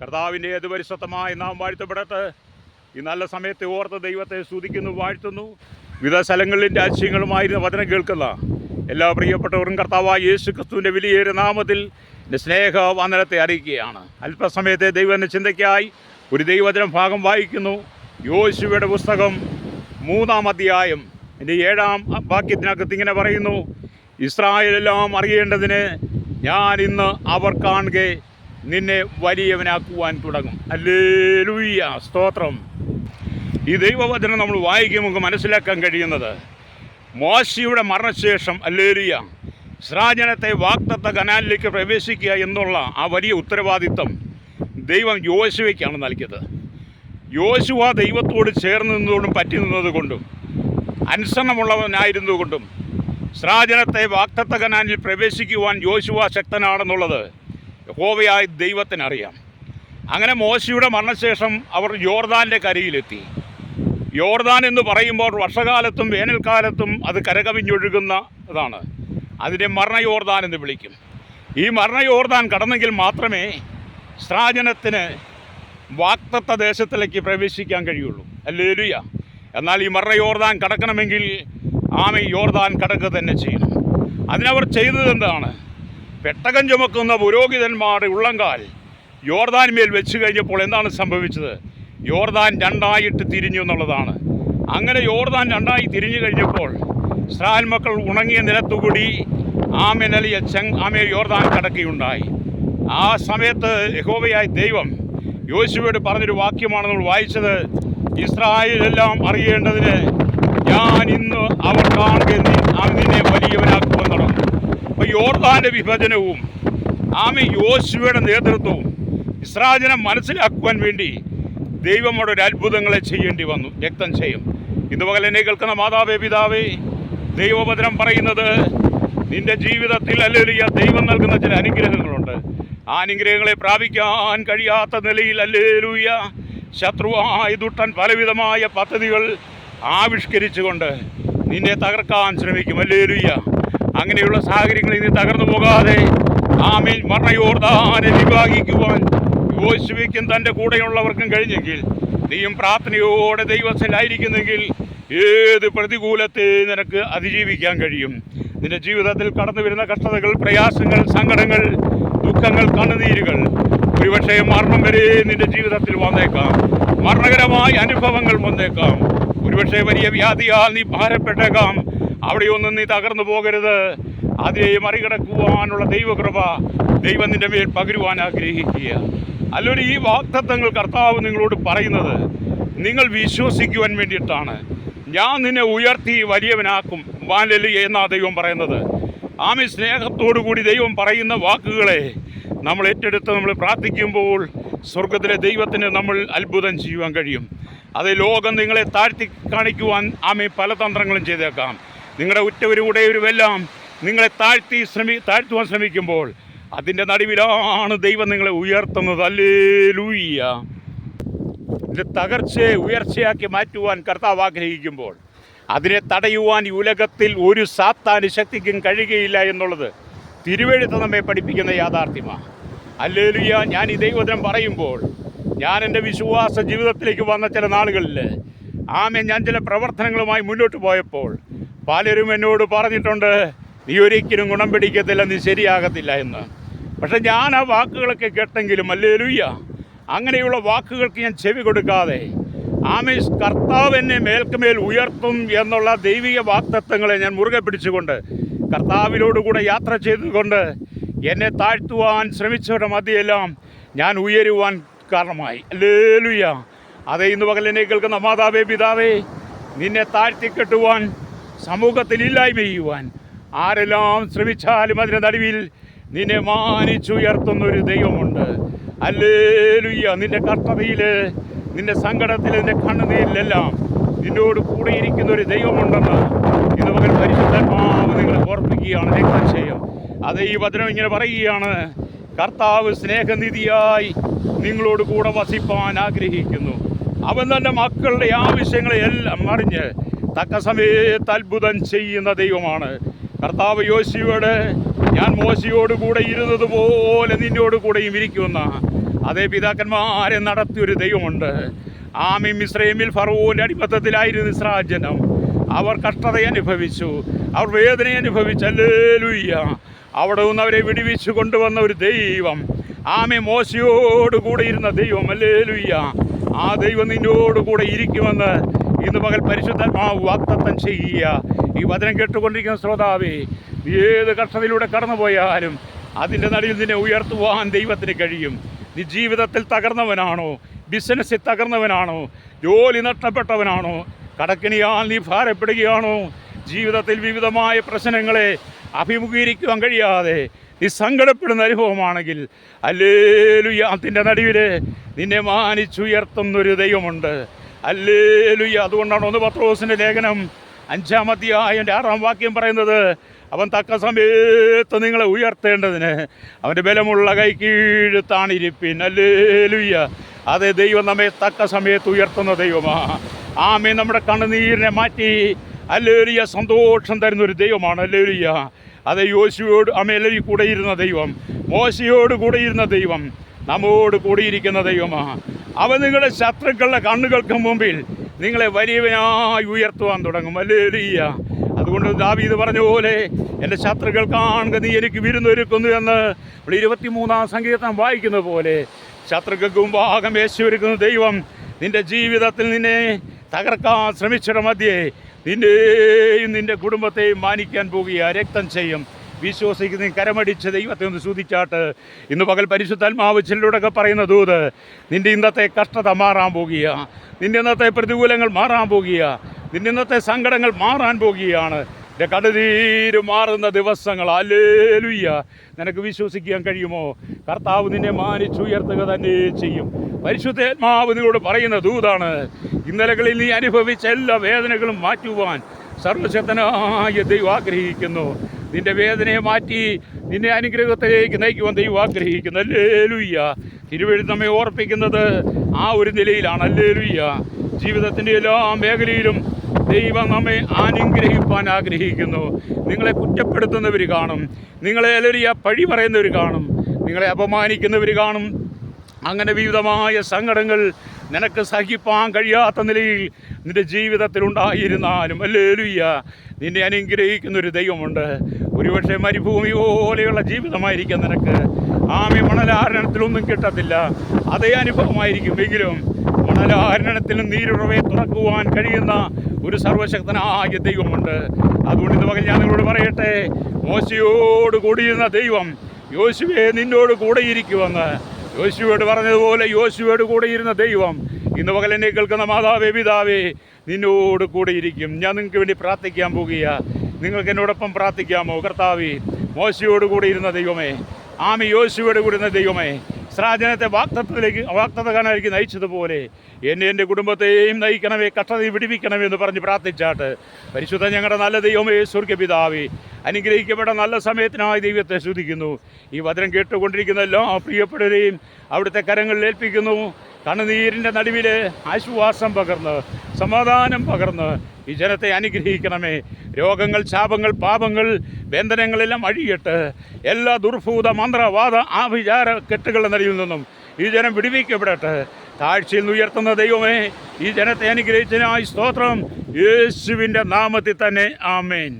കർത്താവിന്റെ ഏത് പരിശുദ്ധമായി നാം വാഴ്ത്തപ്പെടട്ടെ. ഈ നല്ല സമയത്ത് ഓർത്ത് ദൈവത്തെ സ്തുതിക്കുന്നു വാഴ്ത്തുന്നു. വിവിധ സ്ഥലങ്ങളിലും രാജ്യങ്ങളുമായിരുന്നു വചനം കേൾക്കുന്ന എല്ലാ പ്രിയപ്പെട്ടവരും കർത്താവായ യേശു ക്രിസ്തുവിന്റെ വലിയൊരു നാമത്തിൽ എന്റെ സ്നേഹ വന്ദനത്തെ അറിയിക്കുകയാണ്. അല്പസമയത്തെ ദൈവന്റെ ചിന്തയ്ക്കായി ഒരു ദൈവചനം ഭാഗം വായിക്കുന്നു. യോശുവയുടെ പുസ്തകം മൂന്നാം അധ്യായം എന്റെ ഏഴാം വാക്യത്തിനകത്ത് ഇങ്ങനെ പറയുന്നു. ഇസ്രായേലെല്ലാം അറിയേണ്ടതിന് ഞാൻ ഇന്ന് അവർ കാണുക നിന്നെ വലിയവനാക്കുവാൻ തുടങ്ങും. അല്ലേലൂയ്യ സ്തോത്രം. ഈ ദൈവവചനം നമ്മൾ വായിക്കുമ്പോൾ നമുക്ക് മനസ്സിലാക്കാൻ കഴിയുന്നത്. മോശിയുടെ മരണശേഷം അല്ലേലിയ ഇസ്രാജനത്തെ വാക്തത്വ കനാലിലേക്ക് പ്രവേശിക്കുക എന്നുള്ള ആ വലിയ ഉത്തരവാദിത്തം ദൈവം യോശുവയ്ക്കാണ് നൽകിയത്. യോശുവ ദൈവത്തോട് ചേർന്ന് നിന്നുകൊണ്ടും പറ്റി നിന്നതുകൊണ്ടും അനുസരണമുള്ളവനായിരുന്നുകൊണ്ടും ശ്രാജനത്തെ വാക്തത്വ കനാനിൽ പ്രവേശിക്കുവാൻ യോശുവ ശക്തനാണെന്നുള്ളത് യഹോവയായ ദൈവത്തിനറിയാം. അങ്ങനെ മോശയുടെ മരണശേഷം അവർ യോർദാന്റെ കരയിലെത്തി. യോർദാൻ എന്ന് പറയുമ്പോൾ വർഷകാലത്തും വേനൽക്കാലത്തും അത് കരകവിഞ്ഞൊഴുകുന്ന ഇതാണ് അതിനെ മരണ യോർദാൻ എന്ന് വിളിക്കും. ഈ മരണ യോർദാൻ കടന്നെങ്കിൽ മാത്രമേ സ്രാജനത്തിന് വാക്തത്വ ദേശത്തിലേക്ക് പ്രവേശിക്കാൻ കഴിയുള്ളൂ. അല്ലേലുയ. എന്നാൽ ഈ മരണയോർദാൻ യോർദാൻ കടക്കണമെങ്കിൽ ആമ യോർദാൻ കടക്കുക തന്നെ ചെയ്യും അതിനവർ ചെയ്തത് എന്താണ്? പെട്ടകം ചുമക്കുന്ന പുരോഹിതന്മാരുടെ ഉള്ളങ്കാൽ യോർദാൻ മേൽ വെച്ച് കഴിഞ്ഞപ്പോൾ എന്താണ് സംഭവിച്ചത്? യോർദാൻ രണ്ടായിട്ട് തിരിഞ്ഞു എന്നുള്ളതാണ്. അങ്ങനെ യോർദാൻ രണ്ടായി തിരിഞ്ഞു കഴിഞ്ഞപ്പോൾ ഇസ്രായേൽ മക്കൾ ഉണങ്ങിയ നിലത്തുകൂടി ആമെനലിയ ചെങ് ആമെ യോർദാൻ കടക്കുകയുണ്ടായി ആ സമയത്ത് യഹോവയായ ദൈവം യോശുവയോട് പറഞ്ഞൊരു വാക്യമാണ് നമ്മൾ വായിച്ചത്. ഇസ്രായേലെല്ലാം അറിയേണ്ടതിന് ഞാൻ ഇന്ന് അവർ കാണുക നിന്നെ വലിയവനാക്കുമെന്നാണ് അപ്പൊ അപ്പോൾ യോർദാന്റെ വിഭജനവും ആമി യോശുവയുടെ നേതൃത്വവും ഇസ്രാജനം മനസ്സിലാക്കുവാൻ വേണ്ടി ദൈവം ഒരു അത്ഭുതങ്ങളെ ചെയ്യേണ്ടി വന്നു. രക്തം ചെയ്യും. ഇന്ന് പകൽ എന്നെ കേൾക്കുന്ന മാതാവേ പിതാവേ ദൈവവചനം പറയുന്നത് നിന്റെ ജീവിതത്തിൽ അല്ലേലിയ ദൈവം നൽകുന്ന ചില അനുഗ്രഹങ്ങളുണ്ട്. ആ അനുഗ്രഹങ്ങളെ പ്രാപിക്കാൻ കഴിയാത്ത നിലയിൽ അല്ലേലൂയ ശത്രുവായ ദുട്ടൻ പലവിധമായ പദ്ധതികൾ ആവിഷ്കരിച്ചുകൊണ്ട് നിന്നെ തകർക്കാൻ ശ്രമിക്കും. അല്ലേലുയ്യ അങ്ങനെയുള്ള സാഹചര്യങ്ങളിൽ നീ തകർന്നു പോകാതെ. ആമേൻ. മരണയോർദാനെ വിഭാഗിക്കുവാൻ യോശുവയ്ക്കും തന്റെ കൂടെയുള്ളവർക്കും കഴിഞ്ഞെങ്കിൽ നീയും പ്രാർത്ഥനയോടെ ദൈവത്തിലായിരിക്കുന്നെങ്കിൽ ഏത് പ്രതികൂലത്തെ നിനക്ക് അതിജീവിക്കാൻ കഴിയും? നിന്റെ ജീവിതത്തിൽ കടന്നു വരുന്ന കഷ്ടതകൾ പ്രയാസങ്ങൾ സങ്കടങ്ങൾ ദുഃഖങ്ങൾ കണ്ണുനീരുകൾ ഒരുപക്ഷെ മരണം വരെ നിന്റെ ജീവിതത്തിൽ വന്നേക്കാം. മരണകരമായ അനുഭവങ്ങൾ വന്നേക്കാം. ഒരുപക്ഷെ വലിയ വ്യാധിയാൽ നീ ഭാരപ്പെട്ടേക്കാം. അവിടെയൊന്നും നീ തകർന്നു പോകരുത്. അതിനെ മറികടക്കുവാനുള്ള ദൈവകൃപ ദൈവം നിന്റെ മേൽ പകരുവാൻ ആഗ്രഹിക്കുക. അല്ലൊരു ഈ വാക്തത്വങ്ങൾ കർത്താവ് നിങ്ങളോട് പറയുന്നത് നിങ്ങൾ വിശ്വസിക്കുവാൻ വേണ്ടിയിട്ടാണ്. ഞാൻ നിന്നെ ഉയർത്തി വലിയവനാക്കും. വാലലി എന്നാ ദൈവം പറയുന്നത്. ആമി സ്നേഹത്തോടു കൂടി ദൈവം പറയുന്ന വാക്കുകളെ നമ്മൾ ഏറ്റെടുത്ത് നമ്മൾ പ്രാർത്ഥിക്കുമ്പോൾ സ്വർഗത്തിലെ ദൈവത്തിന് നമ്മൾ അത്ഭുതം ചെയ്യുവാൻ കഴിയും. അത് ലോകം നിങ്ങളെ താഴ്ത്തി കാണിക്കുവാൻ ആമി പല തന്ത്രങ്ങളും ചെയ്തേക്കാം. നിങ്ങളുടെ ഉറ്റവരും ഉടയവരുമെല്ലാം നിങ്ങളെ താഴ്ത്തി ശ്രമി താഴ്ത്തുവാൻ ശ്രമിക്കുമ്പോൾ അതിന്റെ നടുവിലാണ് ദൈവം നിങ്ങളെ ഉയർത്തുന്നത്. അല്ലേ ലൂയ്യ തകർച്ചയെ ഉയർച്ചയാക്കി മാറ്റുവാൻ കർത്താവ് ആഗ്രഹിക്കുമ്പോൾ അതിനെ തടയുവാൻ ഈ ഉലകത്തിൽ ഒരു സാത്താന് ശക്തിക്കും കഴിയുകയില്ല എന്നുള്ളത് തിരുവെഴുത്ത് നമ്മെ പഠിപ്പിക്കുന്ന യാഥാർത്ഥ്യമാണ്. അല്ലേലുയ്യ ഞാൻ ഈ ദൈവദിനം പറയുമ്പോൾ ഞാൻ എന്റെ വിശ്വാസ ജീവിതത്തിലേക്ക് വന്ന ചില നാളുകളിൽ ആമെ ഞാൻ ചില പ്രവർത്തനങ്ങളുമായി മുന്നോട്ട് പോയപ്പോൾ പലരും എന്നോട് പറഞ്ഞിട്ടുണ്ട് നീ ഒരിക്കലും ഗുണം പിടിക്കത്തില്ല നീ ശരിയാകത്തില്ല എന്ന്. പക്ഷെ ഞാൻ ആ വാക്കുകളൊക്കെ കേട്ടെങ്കിലും അല്ലേലുയ്യ അങ്ങനെയുള്ള വാക്കുകൾക്ക് ഞാൻ ചെവി കൊടുക്കാതെ ആമേ കർത്താവ് എന്നെ മേൽക്കുമേൽ ഉയർത്തും എന്നുള്ള ദൈവിക വാക്തത്വങ്ങളെ ഞാൻ മുറുകെ പിടിച്ചുകൊണ്ട് കർത്താവിനോടുകൂടെ യാത്ര ചെയ്തുകൊണ്ട് എന്നെ താഴ്ത്തുവാൻ ശ്രമിച്ചവരുടെ മതിയെല്ലാം ഞാൻ ഉയരുവാൻ കാരണമായി. അല്ലേലുയ്യ അതേ ഇന്ന് പകൽ എന്നെ കേൾക്കുന്ന മാതാവേ പിതാവേ നിന്നെ താഴ്ത്തിക്കെട്ടുവാൻ സമൂഹത്തിൽ ഇല്ലായ്മ ചെയ്യുവാൻ ആരെല്ലാം ശ്രമിച്ചാലും അതിന്റെ നടുവിൽ നിന്നെ മാനിച്ചുയർത്തുന്ന ഒരു ദൈവമുണ്ട്. അല്ലേലുയ്യ നിന്റെ കഷ്ടതയിൽ നിന്റെ സങ്കടത്തിൽ നിന്റെ കണ്ണുനീരിലെല്ലാം നിന്നോട് കൂടെ ഇരിക്കുന്ന ഒരു ദൈവമുണ്ടെന്ന് ഇന്ന് പകൽ പരിശുദ്ധാത്മാവ് നിങ്ങളെ ഓർപ്പിക്കുകയാണ്. രക്തക്ഷയം അതേ ഈ വചനം ഇങ്ങനെ പറയുകയാണ്. കർത്താവ് സ്നേഹനിധിയായി നിങ്ങളോട് കൂടെ വസിപ്പാൻ ആഗ്രഹിക്കുന്നു. അവൻ തന്റെ മക്കളുടെ ആവശ്യങ്ങളെ എല്ലാം അറിഞ്ഞ് തക്ക സമയത്ത് അത്ഭുതം ചെയ്യുന്ന ദൈവമാണ്. കർത്താവ് യോശിയോട് ഞാൻ മോശയോട് കൂടെ ഇരുന്നത് പോലെ നിന്നോട് കൂടെയും ഇരിക്കുന്ന അതേ പിതാക്കന്മാരെ നടത്തിയൊരു ദൈവമുണ്ട്. ആമി മിശ്രൈമിൽ ഫറവോന്റെ അടിമത്തത്തിലായിരുന്നു ഇസ്രാജനം അവർ കഷ്ടത അനുഭവിച്ചു അവർ വേദന അനുഭവിച്ചല്ലേലുയ്യ അവിടെ നിന്ന് അവരെ വിടിവിച്ചു കൊണ്ടുവന്ന ഒരു ദൈവം. ആമെ മോശയോട് കൂടെ ഇരുന്ന ദൈവം. അല്ലേലുയ്യ ആ ദൈവം നിന്നോട് കൂടെ ഇരിക്കുമെന്ന് ഇന്ന് പകൽ പരിശുദ്ധാത്മാവ് വാക്തത്വം ചെയ്യുക. ഈ വചനം കേട്ടുകൊണ്ടിരിക്കുന്ന ശ്രോതാവേ ഏത് കഷ്ടതയിലൂടെ കടന്നുപോയാലും അതിന്റെ നടുവിൽ നിന്നെ ഉയർത്തുവാൻ ദൈവത്തിന് കഴിയും. നീ ജീവിതത്തിൽ തകർന്നവനാണോ? ബിസിനസ്സിൽ തകർന്നവനാണോ? ജോലി നഷ്ടപ്പെട്ടവനാണോ? കടക്കിണിയാൽ നീ ഭാരപ്പെടുകയാണോ? ജീവിതത്തിൽ വിവിധമായ പ്രശ്നങ്ങളെ അഭിമുഖീകരിക്കുവാൻ കഴിയാതെ നീ സങ്കടപ്പെടുന്ന അനുഭവമാണെങ്കിൽ അല്ലേലുയ്യ അതിന്റെ നടുവിൽ നിന്നെ മാനിച്ചുയർത്തുന്നൊരു ദൈവമുണ്ട്. അല്ലേലുയ്യ. അതുകൊണ്ടാണ് ഒന്ന് പത്രോസിന്റെ ലേഖനം അഞ്ചാമത്തെ അധ്യായന്റെ ആറാം വാക്യം പറയുന്നത് അവൻ തക്ക സമയത്ത് നിങ്ങളെ ഉയർത്തേണ്ടതിന് അവന്റെ ബലമുള്ള കൈ കീഴ്ത്താണിരിപ്പിൻ അല്ലേലുയ്യ അതെ ദൈവം നമ്മെ തക്ക സമയത്ത് ഉയർത്തുന്ന ദൈവമാണ് ആമേ നമ്മുടെ കണ്ണുനീരിനെ മാറ്റി അല്ലേലിയ സന്തോഷം തരുന്ന ഒരു ദൈവമാണ്. അല്ലേലിയ. അത് യോശുവോട് അമേലരി കൂടെ ഇരുന്ന ദൈവം. മോശയോട് കൂടെ ഇരുന്ന ദൈവം. നമ്മോട് കൂടിയിരിക്കുന്ന ദൈവമാണ് അവ നിങ്ങളുടെ ശത്രുക്കളുടെ കണ്ണുകൾക്ക് മുമ്പിൽ നിങ്ങളെ വലിയവനായി ഉയർത്തുവാൻ തുടങ്ങും. അല്ലേലിയ. അതുകൊണ്ട് ദാവീദ് പറഞ്ഞ പോലെ എന്റെ ശത്രുക്കൾ കാണുക നീ എനിക്ക് വിരുന്നൊരുക്കുന്നു എന്ന് ഇവിടെ ഇരുപത്തിമൂന്നാം സങ്കീർത്തം വായിക്കുന്ന പോലെ ശത്രുക്കൾക്ക് മുമ്പാകം യേശുവരുക്കുന്ന ദൈവം നിന്റെ ജീവിതത്തിൽ നിന്നെ തകർക്കാൻ ശ്രമിച്ചിട മധ്യേ നിന്നെയും നിന്റെ കുടുംബത്തെയും മാനിക്കാൻ പോകുക. രക്തം ചെയ്യും. വിശ്വസിക്കുന്ന കരമടിച്ച് ദൈവത്തെ ഒന്ന് സൂതിച്ചാട്ട് ഇന്ന് പകൽ പരിശുദ്ധാത്മാവ് ചിലരോടൊക്കെ പറയുന്ന ദൂത് നിന്റെ ഇന്നത്തെ കഷ്ടത മാറാൻ പോകുക. നിന്റെ ഇന്നത്തെ പ്രതികൂലങ്ങൾ മാറാൻ പോകുക. നിന്റെ ഇന്നത്തെ സങ്കടങ്ങൾ മാറാൻ പോകുകയാണ്. എന്റെ കടുതീര് മാറുന്ന ദിവസങ്ങൾ. അല്ലേലുയ്യ നിനക്ക് വിശ്വസിക്കാൻ കഴിയുമോ? കർത്താവ് നിന്നെ മാനിച്ചുയർത്തുക തന്നെ ചെയ്യും. പരിശുദ്ധാത്മാവ് നിങ്ങളോട് പറയുന്ന ദൂതാണ് ഇന്നലകളിൽ നീ അനുഭവിച്ച എല്ലാ വേദനകളും മാറ്റുവാൻ സർവശക്തനായ ദൈവം ആഗ്രഹിക്കുന്നു. നിന്റെ വേദനയെ മാറ്റി നിന്നെ അനുഗ്രഹത്തിലേക്ക് നയിക്കുവാൻ ദൈവം ആഗ്രഹിക്കുന്നു. അല്ലേലുയ്യ തിരുവഴുത്ത് നമ്മെ ഓർപ്പിക്കുന്നത് ആ ഒരു നിലയിലാണ്. അല്ലേലുയ്യ ജീവിതത്തിന്റെ എല്ലാ മേഖലയിലും ദൈവം നമ്മെ അനുഗ്രഹിപ്പാൻ ആഗ്രഹിക്കുന്നു. നിങ്ങളെ കുറ്റപ്പെടുത്തുന്നവർ കാണും. നിങ്ങളെ അലരിയ പഴി പറയുന്നവർ കാണും. നിങ്ങളെ അപമാനിക്കുന്നവർ കാണും. അങ്ങനെ വിവിധമായ സങ്കടങ്ങൾ നിനക്ക് സഹിപ്പാൻ കഴിയാത്ത നിലയിൽ നിന്റെ ജീവിതത്തിൽ ഉണ്ടായിരുന്നാലും അല്ലേലുയ്യ നിന്നെ അനുഗ്രഹിക്കുന്ന ഒരു ദൈവമുണ്ട്. ഒരുപക്ഷെ മരുഭൂമി പോലെയുള്ള ജീവിതമായിരിക്കാം നിനക്ക്. ആമി മണലാരണത്തിലൊന്നും കിട്ടത്തില്ല. അതേ അനുഭവമായിരിക്കും. എങ്കിലും മണലാരണത്തിലും നീരുറവേ തുറക്കുവാൻ കഴിയുന്ന ഒരു സർവശക്തനായ ദൈവമുണ്ട്. അതുകൊണ്ട് ഇന്ന് പകൽ ഞാൻ നിങ്ങളോട് പറയട്ടെ മോശയോട് കൂടിയിരുന്ന ദൈവം യോശുവെ നിന്നോട് കൂടെ ഇരിക്കുമെന്ന് യോശുവോട് പറഞ്ഞതുപോലെ യോശുവോട് കൂടെയിരുന്ന ദൈവം ഇന്ന് പകൽ എന്നെ കേൾക്കുന്ന മാതാവേ പിതാവേ നിന്നോട് കൂടെയിരിക്കും. ഞാൻ നിങ്ങൾക്ക് വേണ്ടി പ്രാർത്ഥിക്കാൻ പോകുക നിങ്ങൾക്ക് എന്നോടൊപ്പം പ്രാർത്ഥിക്കാമോ? കർത്താവേ മോശയോട് കൂടെ ഇരുന്ന ദൈവമേ ആമി യോശുവോട് കൂടിയിരുന്ന ദൈവമേ സ്രാജനത്തെ വാക്തത്വത്തിലേക്ക് വാക്തത്വകാനായിരിക്കും നയിച്ചതുപോലെ. എന്നെ എന്റെ കുടുംബത്തെയും നയിക്കണമേ കഷ്ടതയും വിടിവിക്കണമേ എന്ന് പറഞ്ഞ് പ്രാർത്ഥിച്ചാട്ട് പരിശുദ്ധ ഞങ്ങളുടെ നല്ല ദൈവമേ സ്വർഗപിതാവേ അനുഗ്രഹിക്കപ്പെട്ട നല്ല സമയത്തിനായി ദൈവത്തെ ശ്രദ്ധിക്കുന്നു ഈ വചനം കേട്ടുകൊണ്ടിരിക്കുന്ന എല്ലാ അവിടുത്തെ കരങ്ങളിൽ ഏൽപ്പിക്കുന്നു. കണ്ണുനീരിന്റെ നടുവിൽ ആശ്വാസം പകർന്ന് സമാധാനം പകർന്ന് ഈ ജനത്തെ അനുഗ്രഹിക്കണമേ. രോഗങ്ങൾ ശാപങ്ങൾ പാപങ്ങൾ ബന്ധനങ്ങളെല്ലാം അഴിയട്ട് എല്ലാ ദുർഭൂത മന്ത്രവാദ ആഭിചാര കെട്ടുകളുടെ നടുവിൽ നിന്നും ഈ ജനം വിടുവിക്കപ്പെടട്ടെ. താഴ്ചയിൽ നിന്ന് ഉയർത്തുന്ന ദൈവമേ ഈ ജനത്തെ അനുഗ്രഹിച്ചതിനായി സ്തോത്രം. യേശുവിന്റെ നാമത്തിൽ തന്നെ ആമേൻ.